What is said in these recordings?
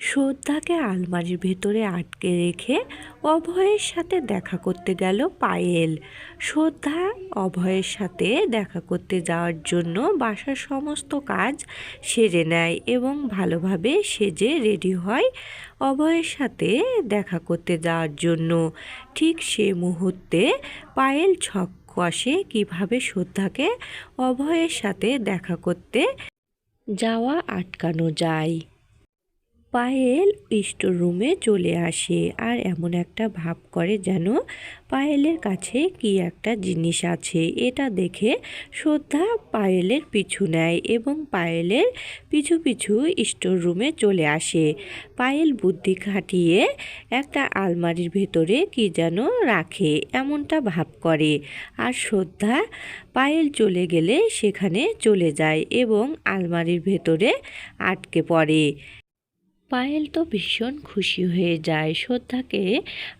শ্রদ্ধাকে আলমারির ভেতরে আটকে রেখে অভয়ের সাথে দেখা করতে গেল পায়েল। শ্রদ্ধা অভয়ের সাথে দেখা করতে যাওয়ার জন্য বাসার সমস্ত কাজ সেরে নেয় এবং ভালোভাবে সেজে রেডি হয় অভয়ের সাথে দেখা করতে যাওয়ার জন্য। ঠিক সে মুহূর্তে পায়েল ছক কষে কীভাবে শ্রদ্ধাকে অভয়ের সাথে দেখা করতে যাওয়া আটকানো যায়। পায়েল স্টোর রুমে চলে আসে আর এমন একটা ভাব করে যেন পায়েলের কাছে কি একটা জিনিস আছে। এটা দেখে শ্রদ্ধা পায়েলের পিছু নেয় এবং পায়েলের পিছু পিছু স্টোর রুমে চলে আসে। পায়েল বুদ্ধি খাটিয়ে একটা আলমারির ভেতরে কি যেন রাখে এমনটা ভাব করে আর শ্রদ্ধা পায়েল চলে গেলে সেখানে চলে যায় এবং আলমারির ভেতরে আটকে পড়ে। পায়েল তো ভীষণ খুশি হয়ে যায় শ্রদ্ধাকে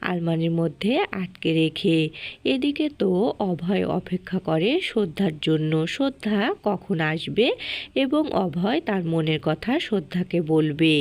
আলমারির মধ্যে আটকে রেখে। এদিকে তো অভয় অপেক্ষা করে শ্রদ্ধার জন্য। শ্রদ্ধা কখন আসবে এবং অভয় তার মনের কথা শ্রদ্ধাকে বলবে।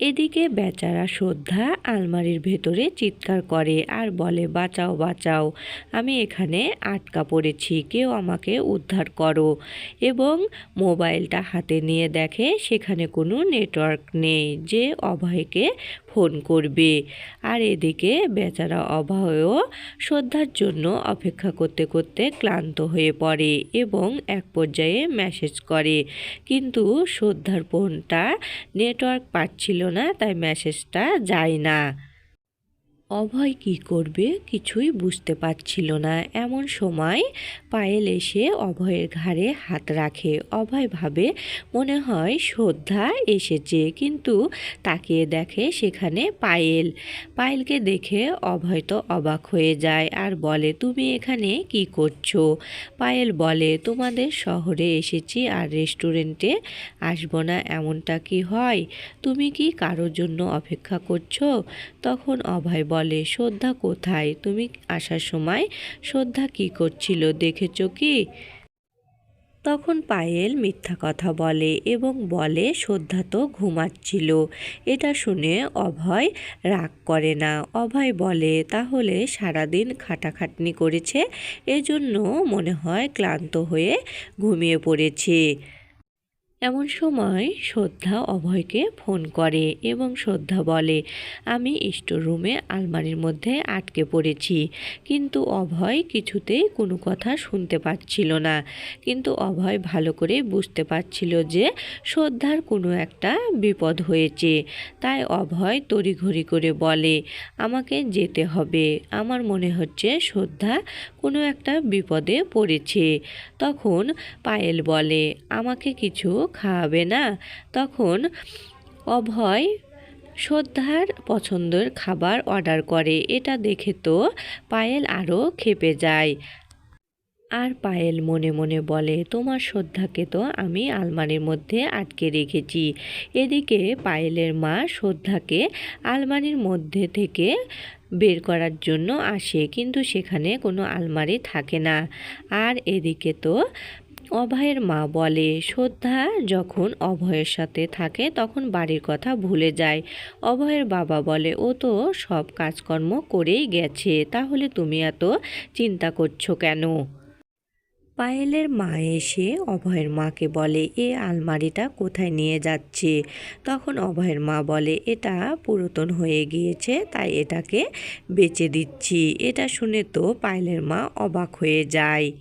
এদিকে বেচারা শ্রদ্ধা আলমারির ভেতরে চিৎকার করে আর বলে, বাঁচাও বাঁচাও, আমি এখানে আটকা পড়েছি, কেউ আমাকে উদ্ধার করো। এবং মোবাইলটা হাতে নিয়ে দেখে সেখানে কোনো নেটওয়ার্ক নেই যে অভয়কে ফোন করবে। আর এদিকে বেচারা অভয়ও শ্রদ্ধার জন্য অপেক্ষা করতে করতে ক্লান্ত হয়ে পড়ে এবং এক পর্যায়ে মেসেজ করে। কিন্তু শ্রদ্ধার ফোনটা নেটওয়ার্ক পাচ্ছিল না তাই মেসেজটা যায় না অভয় কি করবে কিছুই বুঝতে পারছিল না। এমন সময় পায়েল এসে অভয়ের ঘাড়ে হাত রাখে। অভয় ভাবে, মনে হয় শ্রদ্ধা এসেছে, কিন্তু তাকিয়ে দেখে সেখানে পায়েল। পায়েলকে দেখে অভয় তো অবাক হয়ে যায়, আর বলে, তুমি এখানে কি করছ? পায়েল বলে, তোমাদের শহরে এসেছি আর রেস্টুরেন্টে আসব না, এমনটা কি হয়? তুমি কি কারোর জন্য অপেক্ষা করছ? তখন অভয় বলে, শ্রদ্ধা কোথায়? তুমি আসার সময় শ্রদ্ধা কি করছিল দেখেছ কি? তখন পায়েল মিথ্যা কথা বলে এবং বলে, শ্রদ্ধা তো ঘুমাচ্ছিল। এটা শুনে অভয় রাগ করে না। অভয় বলে, তাহলে সারাদিন খাটাখাটনি করেছে, এজন্য মনে হয় ক্লান্ত হয়ে ঘুমিয়ে পড়েছে। এমন সময় শ্রদ্ধা অভয়কে ফোন করে এবং শ্রদ্ধা বলে, আমি স্টোর রুমে আলমারির মধ্যে আটকে পড়েছি, কিন্তু অভয় কিছুতেই কোনো কথা শুনতে পাচ্ছিল না। কিন্তু অভয় ভালো করে বুঝতে পারছিল যে শ্রদ্ধার কোনো একটা বিপদ হয়েছে। তাই অভয় তড়িঘড়ি করে বলে, আমাকে যেতে হবে। আমার মনে হচ্ছে শ্রদ্ধা কোনো একটা বিপদে পড়েছে। তখন পায়েল বলে, আমাকে কিছু খাওয়াবে না, তখন অভয় শ্রদ্ধার পছন্দের খাবার অর্ডার করে। এটা দেখে তো পায়েল আরও খেপে যায়। আর পায়েল মনে মনে বলে, তোমার শ্রদ্ধাকে তো আমি আলমারির মধ্যে আটকে রেখেছি। এদিকে পায়েলের মা শ্রদ্ধাকে আলমারির মধ্যে থেকে বের করার জন্য আসে, কিন্তু সেখানে কোনো আলমারি থাকে না। আর এদিকে তো অভয়ের মা বলে, শ্রদ্ধা যখন অভয়ের সাথে থাকে, তখন বাড়ির কথা ভুলে যায়। অভয়ের বাবা বলে, ও তো সব কাজকর্ম করেই গেছে, তাহলে তুমি এত চিন্তা করছ কেন? পায়েলের মা এসে অভয়ের মাকে বলে, এ আলমারিটা কোথায় নিয়ে যাচ্ছে? তখন অভয়ের মা বলে, এটা পুরাতন হয়ে গিয়েছে, তাই এটাকে বেচে দিচ্ছি। এটা শুনে তো পায়েলের মা অবাক হয়ে যায়।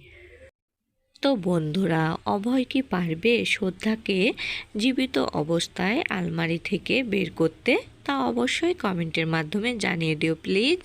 তো বন্ধুরা, অভয় কি পারবে শ্রদ্ধাকে জীবিত অবস্থায় আলমারি থেকে বের করতে? তা অবশ্যই কমেন্টের মাধ্যমে জানিয়ে দিও, প্লিজ।